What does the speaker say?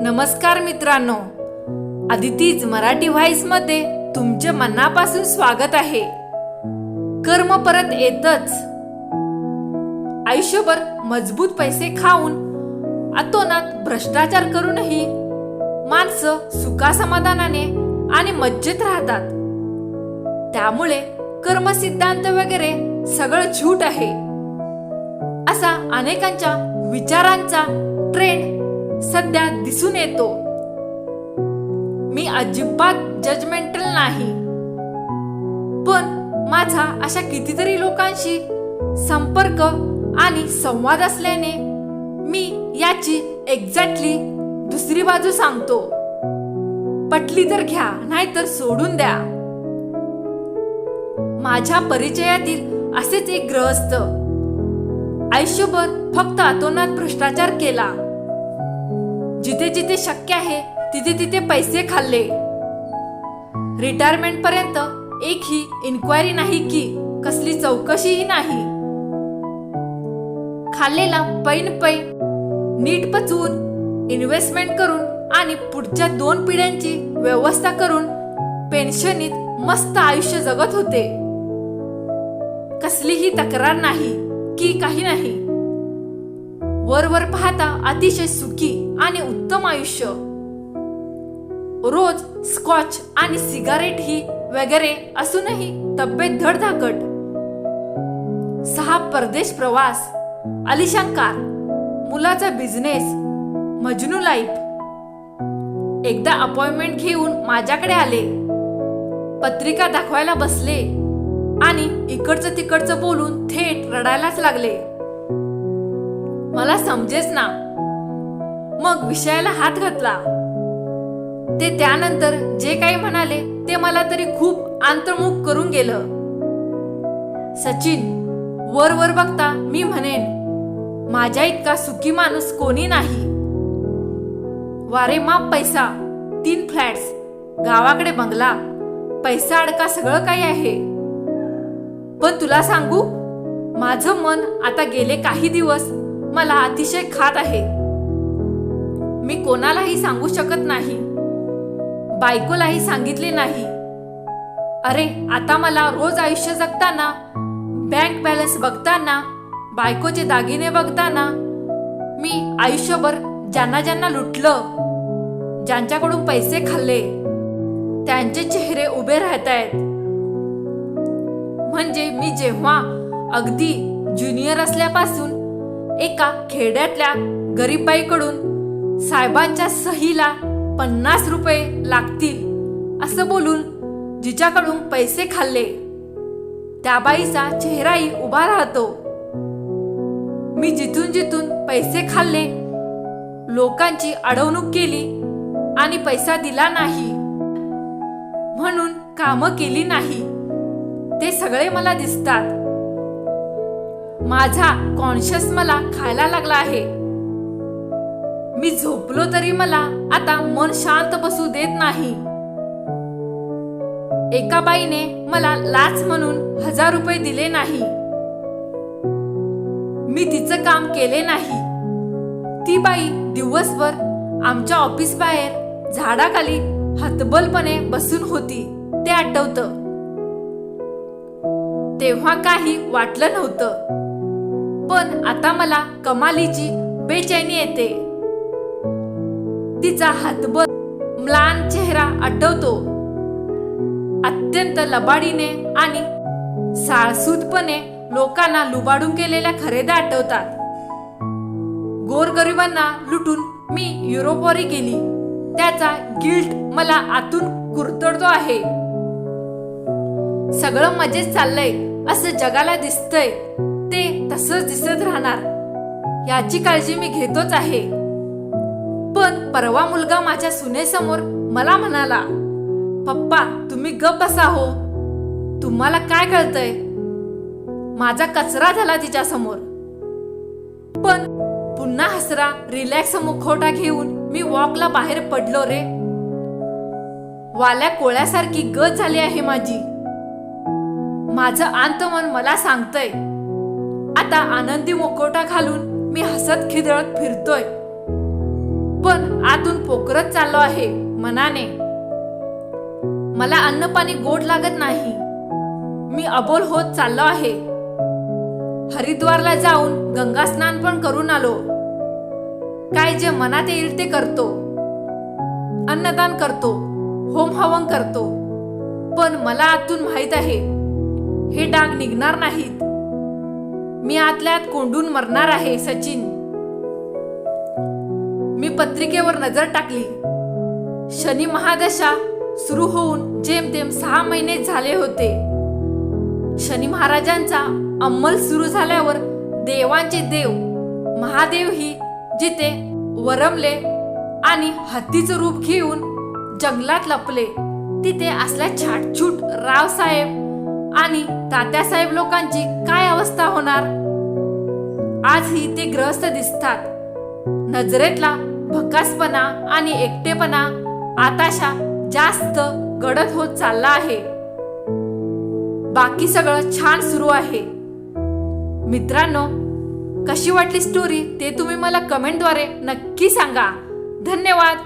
नमस्कार मित्रांनो. आदितीज मराठी व्हाईसमध्ये तुमचे मनापासून स्वागत आहे. कर्म परत येतच. आयुष्यभर मजबूत पैसे खाऊन अतोनात भ्रष्टाचार करूनही माणसं सुखासमाधानाने आणि मज्जेत राहतात. त्यामुळे कर्म सिद्धांत वगैरे सगळं झूट आहे. असा अनेकांच्या विचारांचा ट्रेंड सध्या दिसून येतो. मी अजिबात जजमेंटल नाही. पण माझा अशा कितीतरी लोकांशी संपर्क आणि संवाद असल्याने मी याची एक्झॅक्टली दुसरी बाजू सांगतो. पटली तर घ्या नाहीतर सोडून द्या. माझ्या परिचयातील असेच एक ग्रहस्थ. आयुष्यभर फक्त अतोनात भ्रष्टाचार केला. जिथे जिथे शक्य आहे तिथे तिथे पैसे खाल्ले. रिटायरमेंट पर्यंत एक ही इन्क्वायरी नाही की कसली चौकशीही नाही. खाल्लेला पैन पै नीट पचवून इन्व्हेस्टमेंट करून आणि पुढच्या दोन पिढ्यांची व्यवस्था करून पेन्शनीत मस्त आयुष्य जगत होते. कसलीही तक्रार नाही की काही नाही. वरवर पाहता अतिशय सुखी. आणि उत्तम आयुष्य. रोज स्कॉच आणि सिगारेट ही वगैरे असूनही तब्येत धडधाकट. सहा परदेश प्रवास अलिशान कार मुलाचा बिझनेस मजनू लाईफ एकदा अपॉइंटमेंट घेऊन माझ्याकडे आले. पत्रिका दाखवायला बसले आणि इकडचं तिकडचं बोलून थेट रडायलाच लागले. मला समजेच ना मग विषयाला हात घातला. ते त्यानंतर जे काही म्हणाले ते मला तरी खूप आंतर्मुख करून गेलं. सचिन वर वर बघता मी म्हणेन माझ्या इतका सुखी माणूस कोणी नाही. वारे माप पैसा तीन फ्लॅट्स गावाकडे बंगला पैसा अडका सगळं काही आहे. पण तुला सांगू माझं मन आता गेले काही दिवस मला अतिशय खात आहे. मी कोणालाही सांगू शकत नाही. बायकोलाही सांगितले नाही. अरे आता मला रोज आयुष्य जगताना बँक बॅलन्स बघताना बायकोचे दागिने बघताना मी आयुष्यभर ज्यांना ज्यांना लुटलं ज्यांच्याकडून पैसे खाल्ले त्यांचे चेहरे उभे राहत आहेत म्हणजे मी जेव्हा अगदी ज्युनियर असल्यापासून एका खेड्यातल्या गरीब बाईकडून साहेबांच्या सहीला पन्नास रुपये लागतील असं बोलून जिच्याकडून पैसे खाल्ले. त्या बाईचा चेहराही उभा राहतो. मी जिथून जिथून पैसे खाल्ले लोकांची अडवणूक केली आणि पैसा दिला नाही. म्हणून कामं केली नाही. ते सगळे मला दिसतात. माझा कॉन्शियस मला खायला लागला आहे. मी झोपलो तरी मला आता मन शांत बसू देत नाही. एका बाईने मला लाच म्हणून हजार रुपये दिले नाही. मी तिचं काम केले नाही. ती बाई दिवसभर आमच्या ऑफिस बाहेर झाडाखाली हतबलपणे बसून होती ते आठवतं. तेव्हा काही वाटलं नव्हतं. पण आता मला कमालीची बेचैनी येते. तिचा हातबल म्लान चेहरा आठवतो. अत्यंत लबाडीने आणि साळसूदपणे लोकांना लुबाडून केलेल्या खरेदा आठवतात. गोरगरिबांना लुटून मी युरोपवरी गेली. त्याचा गिल्ट मला आतून कुरतडतो आहे. सगळं मजेत चाललंय असं जगाला दिसतंय. ते तसंच दिसत राहणार. याची काळजी मी घेतोच आहे. पण परवा मुलगा माझ्या सुनेसमोर मला म्हणाला पप्पा तुम्ही गप बसा हो. तुम्हाला काय कळतंय? माझा कचरा झाला तिच्या समोर पण पुन्हा हसरा रिलॅक्स मुखवटा घेऊन मी वॉकला बाहेर पडलो रे. वाल्या कोळ्यासारखी गत झाली आहे माझी. माझं आंतमन मला सांगतय. आता आनंदी मुखवटा घालून मी हसत खिदळत फिरतोय. पण आतून पोखरत चाललो आहे मनाने. मला अन्न पाणी गोड लागत नाही. मी अबोल होत चाललो आहे. हरिद्वारला जाऊन गंगा स्नान पण करून आलो. काय जे मनात येईल ते करतो. अन्नदान करतो होम हवन करतो. पण मला आतून माहीत आहे हे डाग निघणार नाहीत. मी आतल्या आत कोंडून मरणार आहे सचिन. पत्रिकेवर नजर टाकली. शनी महादशा सुरू होऊन जेमतेम सहा महिने झाले होते. शनी महाराजांचा अंमल सुरू झाल्यावर देवांचे देव महादेव ही जिथे वरमले आणि हत्तीचं रूप घेऊन जंगलात लपले तिथे असल्या छाटछूट रावसाहेब आणि तात्यासाहेब लोकांची काय अवस्था होणार? आजही ते ग्रस्त दिसतात. नजरेतला भकासपणा आणि एकटेपणा आताशा जास्त गडद होत चालला आहे. बाकी सगळं छान सुरू आहे. मित्रांनो कशी वाटली स्टोरी ते तुम्ही मला कमेंटद्वारे नक्की सांगा. धन्यवाद.